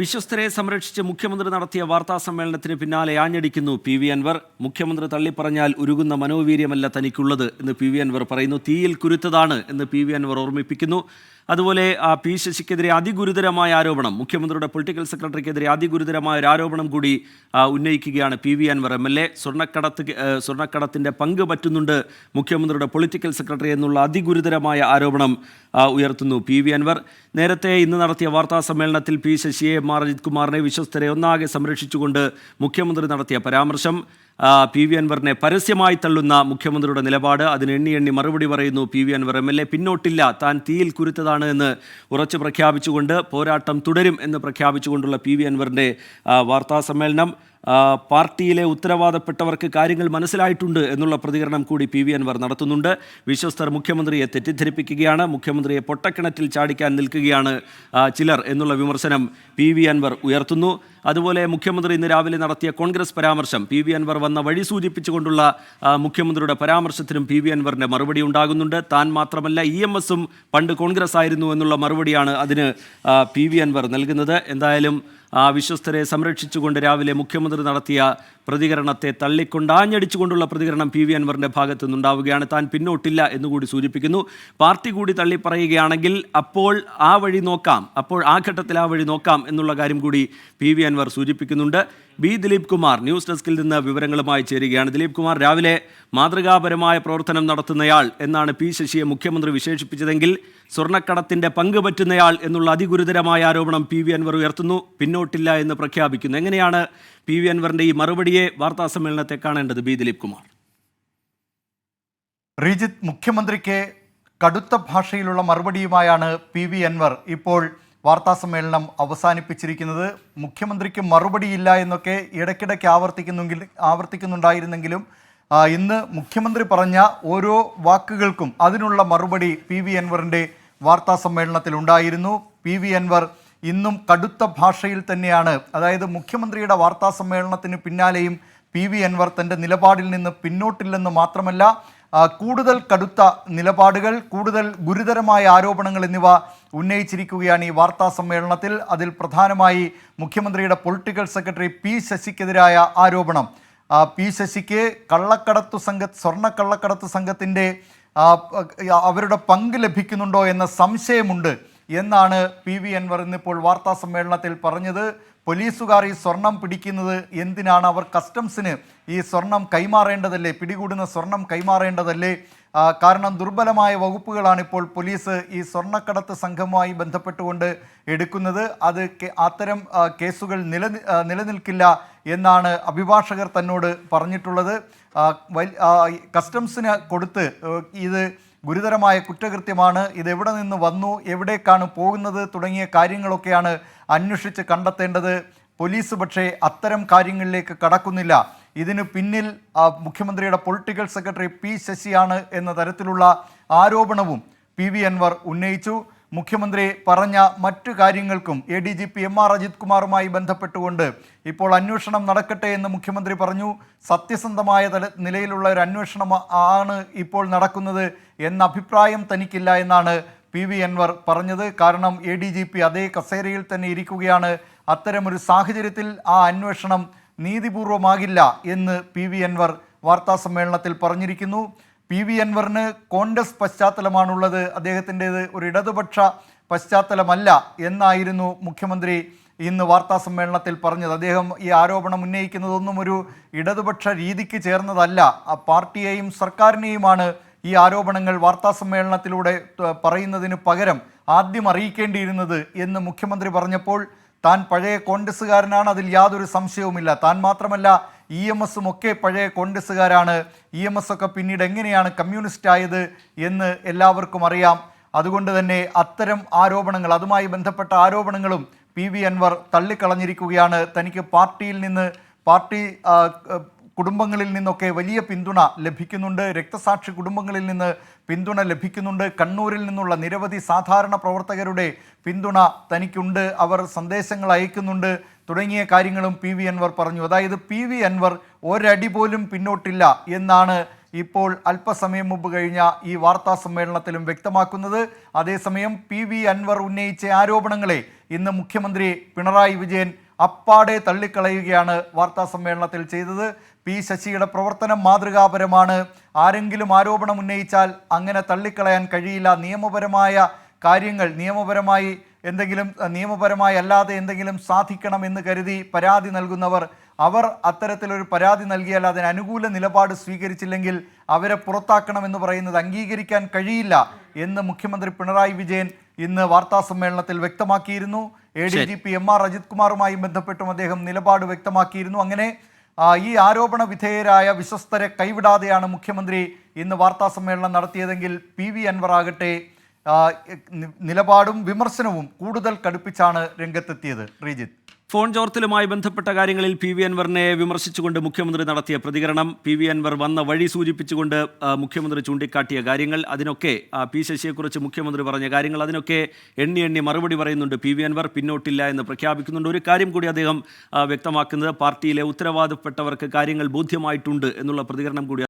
വിശ്വസ്തരെ സംരക്ഷിച്ച് മുഖ്യമന്ത്രി നടത്തിയ വാർത്താ സമ്മേളനത്തിന് പിന്നാലെ ആഞ്ഞടിക്കുന്നു പി വി അൻവർ. മുഖ്യമന്ത്രി തള്ളിപ്പറഞ്ഞാൽ ഉരുകുന്ന മനോവീര്യമല്ല തനിക്കുള്ളത് എന്ന് പി വി അൻവർ പറയുന്നു. തീയിൽ കുരുത്തതാണ് എന്ന് പി വി അൻവർ ഓർമ്മിപ്പിക്കുന്നു. അതുപോലെ പി ശശിക്കെതിരെ അതിഗുരുതരമായ ആരോപണം മുഖ്യമന്ത്രിയുടെ പൊളിറ്റിക്കൽ സെക്രട്ടറിക്കെതിരെ അതിഗുരുതരമായ ഒരു ആരോപണം കൂടി ഉന്നയിക്കുകയാണ് P V Anvar M L A. സ്വർണക്കടത്ത് സ്വർണക്കടത്തിന്റെ പങ്ക് പറ്റുന്നുണ്ട് മുഖ്യമന്ത്രിയുടെ പൊളിറ്റിക്കൽ സെക്രട്ടറി എന്നുള്ള അതിഗുരുതരമായ ആരോപണം ഉയർത്തുന്നു പി വി അൻവർ. നേരത്തെ ഇന്ന് നടത്തിയ വാർത്താ സമ്മേളനത്തിൽ പി ശശിയെ ആർ അജിത് കുമാറിനെ വിശ്വസ്തരെ ഒന്നാകെ സംരക്ഷിച്ചുകൊണ്ട് മുഖ്യമന്ത്രി നടത്തിയ പരാമർശം. പി വി അൻവറിനെ പരസ്യമായി തള്ളുന്ന മുഖ്യമന്ത്രിയുടെ നിലപാട്. അതിന് എണ്ണി എണ്ണി മറുപടി പറയുന്നു P V Anvar. M L A പിന്നോട്ടില്ല. താൻ തീയിൽ കുരുത്തതാണ് എന്ന് ഉറച്ചു പ്രഖ്യാപിച്ചുകൊണ്ട് പോരാട്ടം തുടരും എന്ന് പ്രഖ്യാപിച്ചുകൊണ്ടുള്ള പി വി അൻവറിന്റെ വാർത്താസമ്മേളനം. പാർട്ടിയിലെ ഉത്തരവാദപ്പെട്ടവർക്ക് കാര്യങ്ങൾ മനസ്സിലായിട്ടുണ്ട് എന്നുള്ള പ്രതികരണം കൂടി പി വി അൻവർ നടത്തുന്നുണ്ട്. വിശ്വസ്തർ മുഖ്യമന്ത്രിയെ തെറ്റിദ്ധരിപ്പിക്കുകയാണ്. മുഖ്യമന്ത്രിയെ പൊട്ടക്കിണറ്റിൽ ചാടിക്കാൻ നിൽക്കുകയാണ് ചിലർ എന്നുള്ള വിമർശനം പി വി അൻവർ ഉയർത്തുന്നു. അതുപോലെ മുഖ്യമന്ത്രി ഇന്ന് രാവിലെ നടത്തിയ കോൺഗ്രസ് പരാമർശം പി വി അൻവർ വന്ന വഴി സൂചിപ്പിച്ചുകൊണ്ടുള്ള മുഖ്യമന്ത്രിയുടെ പരാമർശത്തിനും പി വി അൻവറിന്റെ മറുപടി ഉണ്ടാകുന്നുണ്ട്. താൻ മാത്രമല്ല ഇ എം എസും പണ്ട് കോൺഗ്രസ് ആയിരുന്നു എന്നുള്ള മറുപടിയാണ് അതിന് പി വി അൻവർ നൽകുന്നത്. എന്തായാലും ആ വിശ്വസ്തരെ സംരക്ഷിച്ചുകൊണ്ട് രാവിലെ മുഖ്യമന്ത്രി നടത്തിയ പ്രതികരണത്തെ തള്ളിക്കൊണ്ട് ആഞ്ഞടിച്ചുകൊണ്ടുള്ള പ്രതികരണം പി വി അൻവറിന്റെ ഭാഗത്തു നിന്നുണ്ടാവുകയാണ് താൻ പിന്നോട്ടില്ല എന്നുകൂടി സൂചിപ്പിക്കുന്നു. പാർട്ടി കൂടി തള്ളി പറയുകയാണെങ്കിൽ അപ്പോൾ ആ വഴി നോക്കാം. അപ്പോൾ ആ ഘട്ടത്തിൽ ആ വഴി നോക്കാം എന്നുള്ള കാര്യം കൂടി പി വി അൻവർ സൂചിപ്പിക്കുന്നുണ്ട്. ബി ദിലീപ് കുമാർ ന്യൂസ് ഡെസ്കിൽ നിന്ന് വിവരങ്ങളുമായി ചേരുകയാണ്. ദിലീപ് കുമാർ രാവിലെ മാതൃകാപരമായ പ്രവർത്തനം നടത്തുന്നയാൾ എന്നാണ് പി ശശിയെ മുഖ്യമന്ത്രി വിശേഷിപ്പിച്ചതെങ്കിൽ സ്വർണക്കടത്തിന്റെ പങ്ക് പറ്റുന്നയാൾ എന്നുള്ള അതിഗുരുതരമായ ആരോപണം പി വി അൻവർ ഉയർത്തുന്നു. പിന്നോട്ടില്ല എന്ന് പ്രഖ്യാപിക്കുന്നു. എങ്ങനെയാണ് പി വി അൻവറിന്റെ ഈ മറുപടിയെ വാർത്താ സമ്മേളനത്തെ കാണേണ്ടത്? ബി ദിലീപ് കുമാർ. റീജിത്ത് മുഖ്യമന്ത്രിക്ക് കടുത്ത ഭാഷയിലുള്ള മറുപടിയുമായാണ് പി വി അൻവർ ഇപ്പോൾ വാർത്താ സമ്മേളനം അവസാനിപ്പിച്ചിരിക്കുന്നത് മുഖ്യമന്ത്രിക്ക് മറുപടിയില്ല എന്നൊക്കെ ഇടയ്ക്കിടയ്ക്ക് ആവർത്തിക്കുന്നെങ്കിൽ ആവർത്തിക്കുന്നുണ്ടായിരുന്നെങ്കിലും ഇന്ന് മുഖ്യമന്ത്രി പറഞ്ഞ ഓരോ വാക്കുകൾക്കും അതിനുള്ള മറുപടി പി വി അൻവറിന്റെ വാർത്താ സമ്മേളനത്തിൽ ഉണ്ടായിരുന്നു. പി വി അൻവർ ഇന്നും കടുത്ത ഭാഷയിൽ തന്നെയാണ്. അതായത് മുഖ്യമന്ത്രിയുടെ വാർത്താ സമ്മേളനത്തിന് പിന്നാലെയും പി വി അൻവർ തന്റെ നിലപാടിൽ നിന്ന് പിന്നോട്ടില്ലെന്ന് മാത്രമല്ല കൂടുതൽ കടുത്ത നിലപാടുകൾ കൂടുതൽ ഗുരുതരമായ ആരോപണങ്ങൾ എന്നിവ ഉന്നയിച്ചിരിക്കുകയാണ് ഈ വാർത്താ സമ്മേളനത്തിൽ. അതിൽ പ്രധാനമായി മുഖ്യമന്ത്രിയുടെ പൊളിറ്റിക്കൽ സെക്രട്ടറി പി ശശിക്കെതിരായ ആരോപണം. പി ശശിക്ക് കള്ളക്കടത്ത് സംഘ സ്വർണക്കള്ളക്കടത്ത് സംഘത്തിന്റെ അവരുടെ പങ്ക് ലഭിക്കുന്നുണ്ടോ എന്ന സംശയമുണ്ട് എന്നാണ് പി വി അൻവർ ഇന്നിപ്പോൾ വാർത്താ സമ്മേളനത്തിൽ പറഞ്ഞത്. പോലീസുകാർ ഈ സ്വർണം പിടിക്കുന്നത് എന്തിനാണ്? അവർ കസ്റ്റംസിന് ഈ സ്വർണം കൈമാറേണ്ടതല്ലേ? പിടികൂടുന്ന സ്വർണം കൈമാറേണ്ടതല്ലേ? കാരണം ദുർബലമായ വകുപ്പുകളാണ് ഇപ്പോൾ പോലീസ് ഈ സ്വർണക്കടത്ത് സംഘവുമായി ബന്ധപ്പെട്ടുകൊണ്ട് എടുക്കുന്നത്. അത് അത്തരം കേസുകൾ നില നിലനിൽക്കില്ല എന്നാണ് അഭിഭാഷകർ തന്നോട് പറഞ്ഞിട്ടുള്ളത്. കസ്റ്റംസിന് കൊടുത്ത് ഇത് ഗുരുതരമായ കുറ്റകൃത്യമാണ്. ഇത് എവിടെ നിന്ന് വന്നു എവിടേക്കാണ് പോകുന്നത് തുടങ്ങിയ കാര്യങ്ങളൊക്കെയാണ് അന്വേഷിച്ച് കണ്ടെത്തേണ്ടത്. പോലീസ് പക്ഷേ അത്തരം കാര്യങ്ങളിലേക്ക് കടക്കുന്നില്ല. ഇതിന് പിന്നിൽ മുഖ്യമന്ത്രിയുടെ പൊളിറ്റിക്കൽ സെക്രട്ടറി പി ശശിയാണ് എന്ന തരത്തിലുള്ള ആരോപണവും പി വി അൻവർ ഉന്നയിച്ചു. മുഖ്യമന്ത്രി പറഞ്ഞ മറ്റു കാര്യങ്ങൾക്കും A D G P M R Ajith കുമാറുമായി ബന്ധപ്പെട്ടുകൊണ്ട് ഇപ്പോൾ അന്വേഷണം നടക്കട്ടെ എന്ന് മുഖ്യമന്ത്രി പറഞ്ഞു. സത്യസന്ധമായ തല നിലയിലുള്ള ഒരു അന്വേഷണം ആണ് ഇപ്പോൾ നടക്കുന്നത് എന്ന അഭിപ്രായം തനിക്കില്ല എന്നാണ് പി വി അൻവർ പറഞ്ഞത്. കാരണം എ ഡി ജി പി അതേ കസേരയിൽ തന്നെ ഇരിക്കുകയാണ്. അത്തരമൊരു സാഹചര്യത്തിൽ ആ അന്വേഷണം നീതിപൂർവമാകില്ല എന്ന് പി വി അൻവർ വാർത്താ സമ്മേളനത്തിൽ പറഞ്ഞിരിക്കുന്നു. പി വി അൻവറിന് കോൺഗ്രസ് പശ്ചാത്തലമാണുള്ളത്. അദ്ദേഹത്തിന്റെത് ഒരു ഇടതുപക്ഷ പശ്ചാത്തലമല്ല എന്നായിരുന്നു മുഖ്യമന്ത്രി ഇന്ന് വാർത്താ സമ്മേളനത്തിൽ പറഞ്ഞത്. അദ്ദേഹം ഈ ആരോപണം ഉന്നയിക്കുന്നതൊന്നും ഒരു ഇടതുപക്ഷ രീതിക്ക് ചേർന്നതല്ല. ആ പാർട്ടിയെയും സർക്കാരിനെയുമാണ് ഈ ആരോപണങ്ങൾ വാർത്താ സമ്മേളനത്തിലൂടെ പറയുന്നതിന് പകരം ആദ്യം അറിയിക്കേണ്ടിയിരുന്നത് എന്ന് മുഖ്യമന്ത്രി പറഞ്ഞപ്പോൾ താൻ പഴയ കോൺഗ്രസ്സുകാരനാണ് അതിൽ യാതൊരു സംശയവുമില്ല. താൻ മാത്രമല്ല ഇ എം എസും ഒക്കെ പഴയ കോൺഗ്രസ്സുകാരാണ്. ഇ എം എസ് ഒക്കെ പിന്നീട് എങ്ങനെയാണ് കമ്മ്യൂണിസ്റ്റ് ആയത് എന്ന് എല്ലാവർക്കും അറിയാം. അതുകൊണ്ട് തന്നെ അത്തരം ആരോപണങ്ങൾ അതുമായി ബന്ധപ്പെട്ട ആരോപണങ്ങളും പി വി അൻവർ തള്ളിക്കളഞ്ഞിരിക്കുകയാണ്. തനിക്ക് പാർട്ടിയിൽ നിന്ന് പാർട്ടി കുടുംബങ്ങളിൽ നിന്നൊക്കെ വലിയ പിന്തുണ ലഭിക്കുന്നുണ്ട്. രക്തസാക്ഷി കുടുംബങ്ങളിൽ നിന്ന് പിന്തുണ ലഭിക്കുന്നുണ്ട്. കണ്ണൂരിൽ നിന്നുള്ള നിരവധി സാധാരണ പ്രവർത്തകരുടെ പിന്തുണ തനിക്കുണ്ട്. അവർ സന്ദേശങ്ങൾ അയക്കുന്നുണ്ട്. തുടങ്ങിയ കാര്യങ്ങളും പി അൻവർ പറഞ്ഞു. അതായത് പി അൻവർ ഒരടി പോലും പിന്നോട്ടില്ല എന്നാണ് ഇപ്പോൾ അല്പസമയം മുമ്പ് കഴിഞ്ഞ ഈ വാർത്താ സമ്മേളനത്തിലും വ്യക്തമാക്കുന്നത്. അതേസമയം പി വി അൻവർ ഉന്നയിച്ച ആരോപണങ്ങളെ ഇന്ന് മുഖ്യമന്ത്രി പിണറായി വിജയൻ അപ്പാടെ തള്ളിക്കളയുകയാണ് വാർത്താ സമ്മേളനത്തിൽ ചെയ്തത്. പി ശശിയുടെ പ്രവർത്തനം മാതൃകാപരമാണ്. ആരെങ്കിലും ആരോപണം ഉന്നയിച്ചാൽ അങ്ങനെ തള്ളിക്കളയാൻ കഴിയില്ല. നിയമപരമായ കാര്യങ്ങൾ നിയമപരമായി എന്തെങ്കിലും നിയമപരമായി അല്ലാതെ എന്തെങ്കിലും സാധിക്കണം എന്ന് കരുതി പരാതി നൽകുന്നവർ അവർ അത്തരത്തിലൊരു പരാതി നൽകിയാൽ അതിന് അനുകൂല നിലപാട് സ്വീകരിച്ചില്ലെങ്കിൽ അവരെ പുറത്താക്കണമെന്ന് പറയുന്നത് അംഗീകരിക്കാൻ കഴിയില്ല എന്ന് മുഖ്യമന്ത്രി പിണറായി വിജയൻ ഇന്ന് വാർത്താ സമ്മേളനത്തിൽ വ്യക്തമാക്കിയിരുന്നു. A D G P M R Ajith കുമാറുമായും ബന്ധപ്പെട്ടും അദ്ദേഹം നിലപാട് വ്യക്തമാക്കിയിരുന്നു. അങ്ങനെ ഈ ആരോപണ വിധേയരായ വിശ്വസ്തരെ കൈവിടാതെയാണ് മുഖ്യമന്ത്രി ഇന്ന് വാർത്താ സമ്മേളനം നടത്തിയതെങ്കിൽ പി വി അൻവർ ആകട്ടെ നിലപാടും വിമർശനവും കൂടുതൽ കടുപ്പിച്ചാണ് രംഗത്തെത്തിയത്. ശ്രീജിത്ത്. ഫോൺ ചോർത്തലുമായി ബന്ധപ്പെട്ട കാര്യങ്ങളിൽ പി വി അൻവറിനെ വിമർശിച്ചുകൊണ്ട് മുഖ്യമന്ത്രി നടത്തിയ പ്രതികരണം. പി വി അൻവർ വന്ന വഴി സൂചിപ്പിച്ചുകൊണ്ട് മുഖ്യമന്ത്രി ചൂണ്ടിക്കാട്ടിയ കാര്യങ്ങൾ. അതിനൊക്കെ പി ശശിയെക്കുറിച്ച് മുഖ്യമന്ത്രി പറഞ്ഞ കാര്യങ്ങൾ. അതിനൊക്കെ എണ്ണി എണ്ണി മറുപടി പറയുന്നുണ്ട് പി വി അൻവർ. പിന്നോട്ടില്ല എന്ന് പ്രഖ്യാപിക്കുന്നുണ്ട്. ഒരു കാര്യം കൂടി അദ്ദേഹം വ്യക്തമാക്കുന്നത് പാർട്ടിയിലെ ഉത്തരവാദപ്പെട്ടവർക്ക് കാര്യങ്ങൾ ബോധ്യമായിട്ടുണ്ട് എന്നുള്ള പ്രതികരണം കൂടി